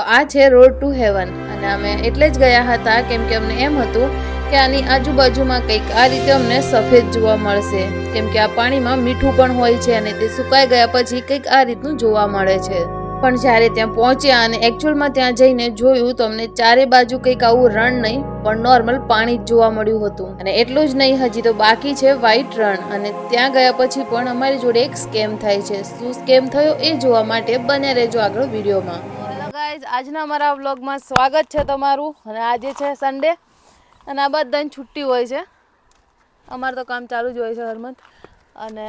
આ છે road to heaven અને અમે એટલે જ ગયા હતા કેમ કે અમને એમ હતું કે આની આજુબાજુમાં કંઈક આ રીતે અમને સફેદ જોવા મળશે. કેમ કે આ પાણીમાં મીઠું પણ હોય છે અને તે સુકાઈ ગયા પછી કંઈક આ રીતનું જોવા મળે છે. પણ જ્યારે ત્યાં પહોંચ્યા અને એકચ્યુઅલમાં ત્યાં જઈને જોયું તો અમને ચારે બાજુ કંઈક આવું રણ નહીં, પણ નોર્મલ પાણી જ જોવા મળ્યું હતું. અને એટલું જ નહીં, હજી તો બાકી છે વ્હાઈટ રણ. અને ત્યાં ગયા પછી પણ અમારી જોડે એક સ્કેમ થાય છે. શું સ્કેમ થયો એ જોવા માટે બને રહેજો આગળ વિડીયોમાં. ગાઈઝ આજના મારા વ્લોગમાં સ્વાગત છે તમારું. અને આજે છે સન્ડે અને આ બધાની છુટ્ટી હોય છે. અમારે તો કામ ચાલુ જ હોય છે, હરમત. અને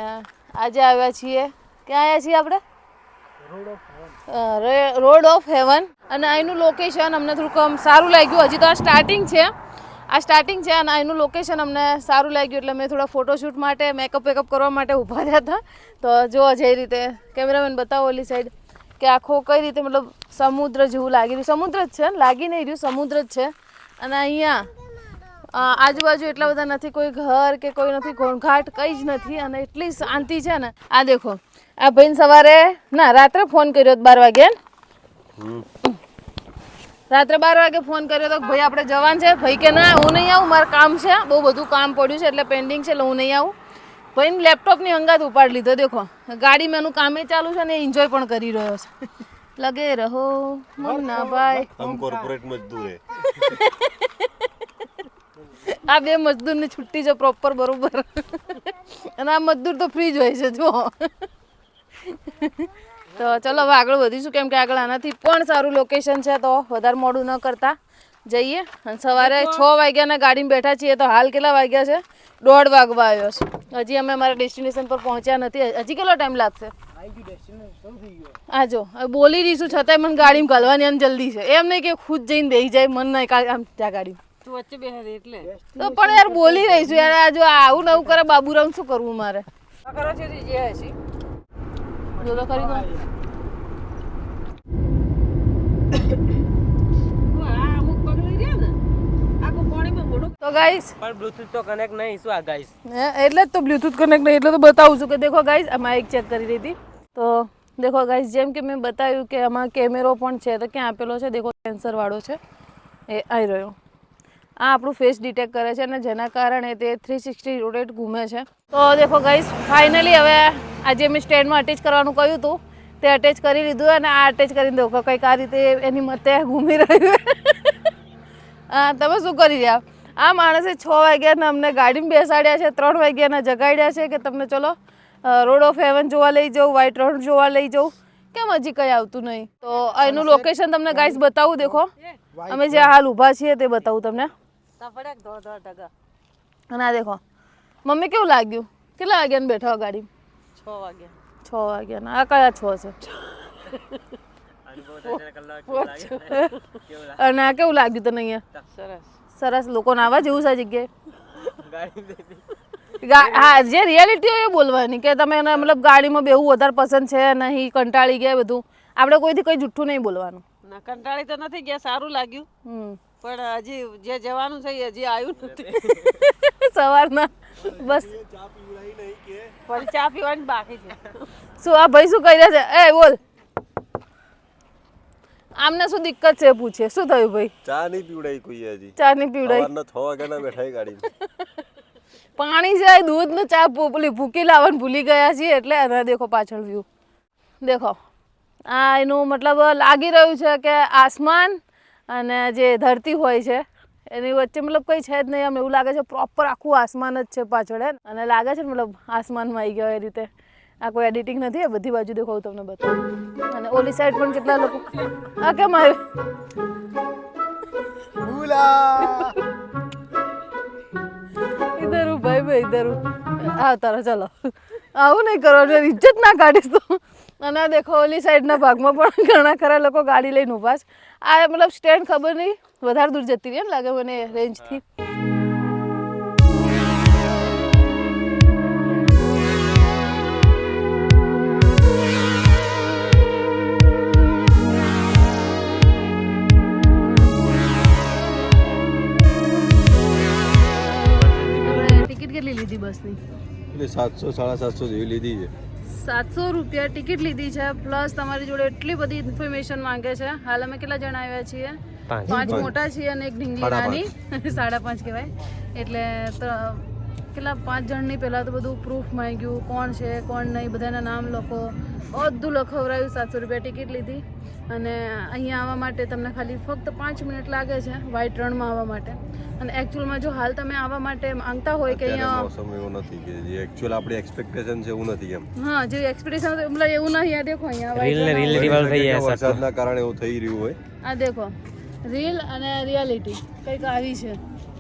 આજે આવ્યા છીએ. ક્યાં આવ્યા છીએ આપણે? Road of heaven. અને અહીંનું લોકેશન અમને થોડુંક આમ સારું લાગ્યું. હજી તો આ સ્ટાર્ટિંગ છે. આ સ્ટાર્ટિંગ છે અને અહીંનું લોકેશન અમને સારું લાગ્યું. એટલે મેં થોડા ફોટોશૂટ માટે મેકઅપ વેકઅપ કરવા માટે ઊભા રહ્યા હતા. તો જો જે રીતે કેમેરામેન બતાવો ઓલી સાઈડ કે આખો કઈ રીતે મતલબ સમુદ્ર જેવું લાગી રહ્યું? સમુદ્ર જ છે લાગી નહીં રહ્યું સમુદ્ર જ છે. અને અહીંયા આજુબાજુ એટલા બધા નથી કોઈ ઘર કે કોઈ નથી ઘોંઘાટ કંઈ જ નથી અને એટલી શાંતિ છે ને. આ દેખો આ ભાઈને સવારે ના રાત્રે ફોન કર્યો બાર વાગે રાત્રે બાર વાગે ફોન કર્યો તો ભાઈ આપણે જવાન છે. ભાઈ કે ના હું નહીં આવું મારું કામ છે બહુ બધું કામ પડ્યું છે એટલે પેન્ડિંગ છે એટલે હું નહીં આવું. ભાઈને લેપટોપની અંગાત ઉપાડ લીધો દેખો. ગાડીમાં એનું કામે ચાલુ છે ને એન્જોય પણ કરી રહ્યો છે. લગે રહો મુન્ના ભાઈ. હમ કોર્પોરેટ મજદૂર આ બે મજદૂરની છુટ્ટી છે પ્રોપર બરોબર. અને આ મજદૂર તો ફ્રી જ હોય છે જો તો ચલો હવે આગળ વધીશું કેમ કે આગળ આનાથી પણ સારું લોકેશન છે તો વધારે મોડું ન કરતા. જઈએ. અને સવારે છ વાગ્યાના ગાડીમાં બેઠા છીએ તો હાલ કેટલા વાગ્યા છે? દોઢ વાગવા આવ્યો છે. હજી અમે અમારા ડેસ્ટિનેશન પર પહોંચ્યા નથી. હજી કેટલો ટાઈમ લાગશે? આ જો હવે બોલી રહીશું છતાંય મને ગાડીમાં ઘાલવાની અને જલ્દી છે. એમ નહીં કે ખુદ જઈને બેસી જાય મન નહીં કા- આમ ત્યાં ગાડી વચ્ચે બેસે એટલે. તો પણ યાર બોલી રહીશું યાર આ જો આવું નવું કરે બાબુરાવ શું કરવું મારે? કરો છે જે હશે. જો તો ખરી કહું. આ અમુક પગલી રહ્યા ને આખું પાણીમાં મોઢું તો ગાઈસ પણ બ્લૂટૂથ તો કનેક્ટ નહીં શું આ ગાઈસ એટલે જ તો બ્લૂટૂથ કનેક્ટ નહીં એટલે તો બતાવું છું કે દેખો ગાઈસ આ માઇક ચેક કરી રહી હતી તો દેખો ગાઈસ જેમ કે મેં બતાવ્યું કે આમાં કેમેરો પણ છે તો ક્યાં આપેલો છે? દેખો સેન્સરવાળો છે. એ આવી રહ્યો. આ આપણું ફેસ ડિટેક્ટ કરે છે અને જેના કારણે તે થ્રી સિક્સટી રોટેટ ઘૂમે છે. તો દેખો ગાઈસ ફાઇનલી હવે આજે મેં સ્ટેન્ડમાં અટેચ કરવાનું કહ્યું હતું તે અટેચ કરી લીધું અને આ અટેચ કરીને દેખો કંઈક આ રીતે એની મતે ઘૂમી રહ્યું હા તમે શું કરી રહ્યા? આ માણસે છ વાગ્યાના અમને ગાડીમાં બેસાડ્યા છે ત્રણ વાગ્યાના જગાડ્યા છે કે તમને ચલો રોડ ઓફ હેવન જોવા લઈ જાઉં વ્હાઈટ રોડ જોવા લઈ જાઉં. કેમ હજી કંઈ આવતું નહીં? તો એનું લોકેશન તમને ગાઈસ બતાવું દેખો. અમે જે હાલ ઊભા છીએ તે બતાવું તમને. આ દેખો. મમ્મી કેવું લાગ્યું? કેટલા વાગ્યાને બેઠા હો ગાડી છ વાગ્યા. છ વાગ્યાના. આ કયા છ છે? અને આ કેવું લાગ્યું તને અહીંયા? સરસ. સરસ લોકોને આવા જેવું છે જગ્યાએ. ગા- હા જે રિયાલિટી હોય એ બોલવાની કે તમે એને મતલબ ગાડીમાં બેવું વધારે પસંદ છે નહીં કંટાળી ગયા બધું. આપણે કોઈથી કંઈ જુઠ્ઠું નહીં બોલવાનું. ના કંટાળી તો નથી ગયા સારું લાગ્યું. હમ. પણ હજી જે જવાનું છે એ હજી આવ્યું નથી. સવારના બસ. પણ ચા પીવાની બાકી છે. શું આ ભાઈ શું કહી રહ્યા છે? એ બોલ. આમને શું દિક્કત છે પૂછે? શું થયું ભાઈ? ચા નહીં પીવડાઈ કોઈ હજી. ચા નહીં પીવડાઈ? સવારના છ વાગ્યાના બેઠા ગાડી પાણી જાય દૂધ ને ચા પોપલી ભૂકી લાવવાનું ભૂલી ગયા છીએ એટલે અને દેખો પાછળ વ્યૂ દેખો. આ એનું મતલબ લાગી રહ્યું છે કે આસમાન અને જે ધરતી હોય છે એની વચ્ચે મતલબ કંઈ છે જ નહીં આમ એવું લાગે છે પ્રોપર આખું આસમાન જ છે પાછળ અને લાગે છે ને મતલબ આસમાનમાં આવી ગયો એ રીતે. આ કોઈ એડિટિંગ નથી આ બધી બાજુ દેખો તમને બતાવું. અને ઓલી સાઈડ પણ કેટલા લોકો આ કેમ આવ્યું ઇધર ભાઈ ભાઈ ઇધર હા તારો ચલો. આવું નહીં કરવાનું ઇજ્જત ના કાઢીશ તો. અને આ દેખો ઓલી સાઈડના ભાગમાં પણ ઘણા ખરા લોકો ગાડી લઈને ઊભા છે. આ મતલબ સ્ટેન્ડ ખબર નહીં વધારે દૂર જતી રહી એમ લાગે મને રેન્જથી બસની એટલે સાતસો સાડા સાતસો જેવી લીધી છે. સાતસો રૂપિયા ટિકિટ લીધી છે પ્લસ તમારી જોડે એટલી બધી ઇન્ફોર્મેશન માંગે છે. હાલ અમે કેટલા જણા આવ્યા છીએ? પાંચ. પાંચ મોટા છીએ અને એક ઢીંગલી સાડા નાની. સાડા પાંચ કહેવાય. એટલે કેટલા પાંચ જણની પહેલાં તો બધું પ્રૂફ માંગ્યું કોણ છે કોણ નહીં બધાના નામ લખો. બધું લખવરાયું સાતસો રૂપિયા ટિકિટ લીધી. અને અહીંયા આવવા માટે તમને ખાલી ફક્ત પાંચ મિનિટ લાગે છે વ્હાઈટ રણમાં આવવા માટે. અને એકચ્યુઅલમાં જો હાલ તમે આવવા માટે માંગતા હોય કે અહીંયા મોસમ એવો નથી કે જે એકચ્યુઅલ આપણી એક્સપેક્ટેશન છે એવું નથી એમ. હા જે એક્સપેક્ટેશન મતલબ એવું નહીં આ દેખો અહીંયા રીલ ને રીલ રિવાલ્વ થઈ ગયા. વરસાદના કારણે એવું થઈ રહ્યું હોય. આ દેખો. રીલ અને રિયાલિટી કંઈક આવી છે.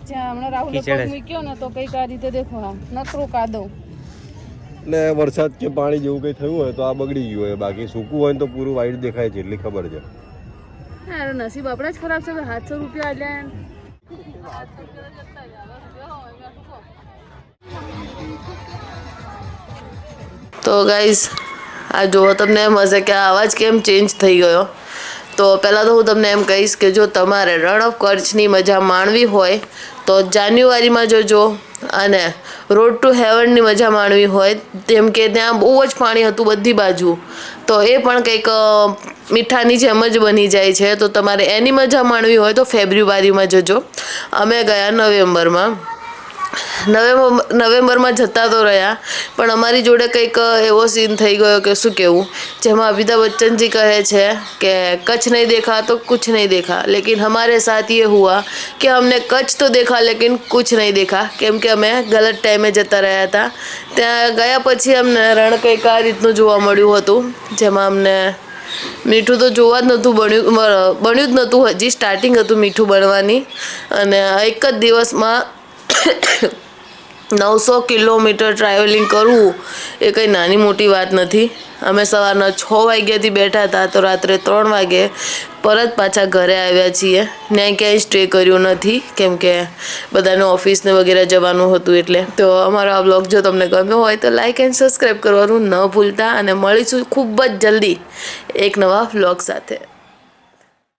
જ્યાં હમણાં રાહુલ પગ મૂક્યો ને તો કંઈક આ રીતે દેખો હા નકરું કાદવ. એટલે વરસાદ કે પાણી જેવું કંઈ થયું હોય તો આ બગડી ગયું હોય બાકી સૂકું હોય તો પૂરું વાઈટ દેખાય છે એટલી ખબર છે. નસીબ આપણા જ ખરાબ છે સાતસો રૂપિયા એટલે તો ગાઈઝ આ જુઓ તમને એમ હશે કે આ અવાજ કેમ ચેન્જ થઈ ગયો? તો પહેલાં તો હું તમને એમ કહીશ કે જો તમારે રણ ઓફ કચ્છની મજા માણવી હોય તો જાન્યુઆરીમાં જોજો. અને રોડ ટુ હેવનની મજા માણવી હોય, તેમ કે ત્યાં બહુ જ પાણી હતું બધી બાજુ. તો એ પણ કંઈક મીઠાની જેમ જ બની જાય છે. તો તમારે એની મજા માણવી હોય તો ફેબ્રુઆરીમાં જજો. અમે ગયા નવેમ્બરમાં. નવેમ્બર નવેમ્બરમાં જતા તો રહ્યા, પણ અમારી જોડે કંઈક એવો સીન થઈ ગયો કે શું કહેવું જેમાં અમિતાભ બચ્ચનજી કહે છે કે, કચ્છ નહીં દેખા તો કુછ નહીં દેખા, લેકિન અમારે સાથ એ હુઆ કે અમને કચ્છ તો દેખા, લેકિન કુછ નહીં દેખા. કેમ કે અમે ગલત ટાઈમે જતા રહ્યા હતા. ત્યાં ગયા પછી અમને રણ કંઈક આ રીતનું જોવા મળ્યું હતું, જેમાં અમને મીઠું તો જોવા જ નહોતું બન્યું બન્યું જ નહોતું હજી સ્ટાર્ટિંગ હતું મીઠું બનવાની. અને એક જ દિવસમાં નવસો કિલોમીટર ટ્રાવેલિંગ કરવું એ કંઈ નાની મોટી વાત નથી. અમે સવારના છ વાગ્યાથી બેઠા હતા તો રાત્રે ત્રણ વાગે પરત પાછા ઘરે આવ્યા છીએ. ને ક્યાંય સ્ટે કર્યો નથી, કેમ કે બધાને ઓફિસને વગેરે જવાનું હતું એટલે. તો અમારો આ બ્લોગ જો તમને ગમ્યો હોય તો લાઇક એન્ડ સબસ્ક્રાઈબ કરવાનું ન ભૂલતા અને મળીશું ખૂબ જ જલ્દી એક નવા બ્લોગ સાથે.